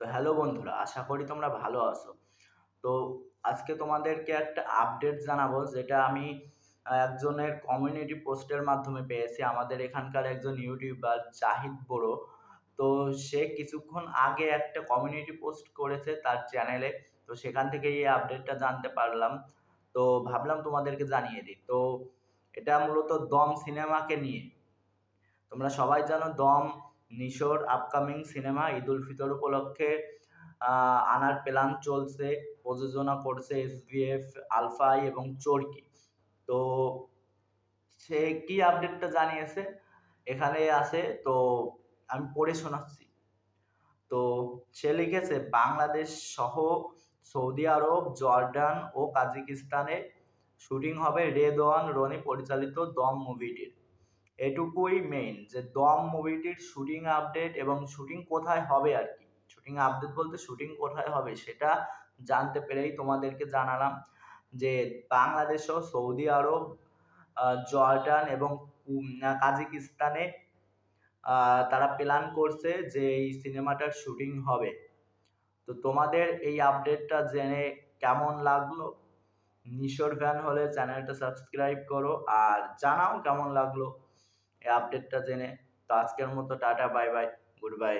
তো হ্যালো বন্ধুরা, আশা করি তোমরা ভালো আছো। তো আজকে তোমাদেরকে একটা আপডেট জানাব, যেটা আমি একজনের কমিউনিটি পোস্টের মাধ্যমে পেয়েছি। আমাদের এখানকার একজন ইউটিউবার জাহিদ বড়ো তো সে কিছুক্ষণ আগে একটা কমিউনিটি পোস্ট করেছে তার চ্যানেলে তো সেখান থেকে এই আপডেটটা জানতে পারলাম। তো ভাবলাম তোমাদেরকে জানিয়ে দিই। তো এটা মূলত দম সিনেমাকে নিয়ে। তোমরা সবাই জানো দম নিশোর আপকামিং সিনেমা ঈদ উল ফিতর উপলক্ষে আনার প্ল্যান চলছে, প্রযোজনা করছে এসবিএফ আলফাই এবং চরকি। তো সে কি আপডেটটা জানিয়েছে? এখানে আছে, তো আমি পড়ে শোনাচ্ছি। তো সে লিখেছে, বাংলাদেশ সহ সৌদি আরব, জর্ডান ও কাজাকিস্তানে শুটিং হবে রেদওয়ান রনি পরিচালিত দম মুভিটির। এটুকুই মেইন যে দম মুভিটির শুটিং আপডেট এবং শুটিং কোথায় হবে আর কি। শুটিং আপডেট বলতে শুটিং কোথায় হবে সেটা জানতে পেরেই তোমাদেরকে জানালাম যে বাংলাদেশ ও সৌদি আরব জর্ডান এবং কাজিকিস্তানে তারা প্ল্যান করছে যে এই সিনেমাটার শুটিং হবে। তো তোমাদের এই আপডেটটা জেনে কেমন লাগল? নিশোর ফ্যান হলে চ্যানেলটা সাবস্ক্রাইব করো আর জানাও কেমন লাগল? এই আপডেটটা জেনে তো আজকের মতো tata bye bye good bye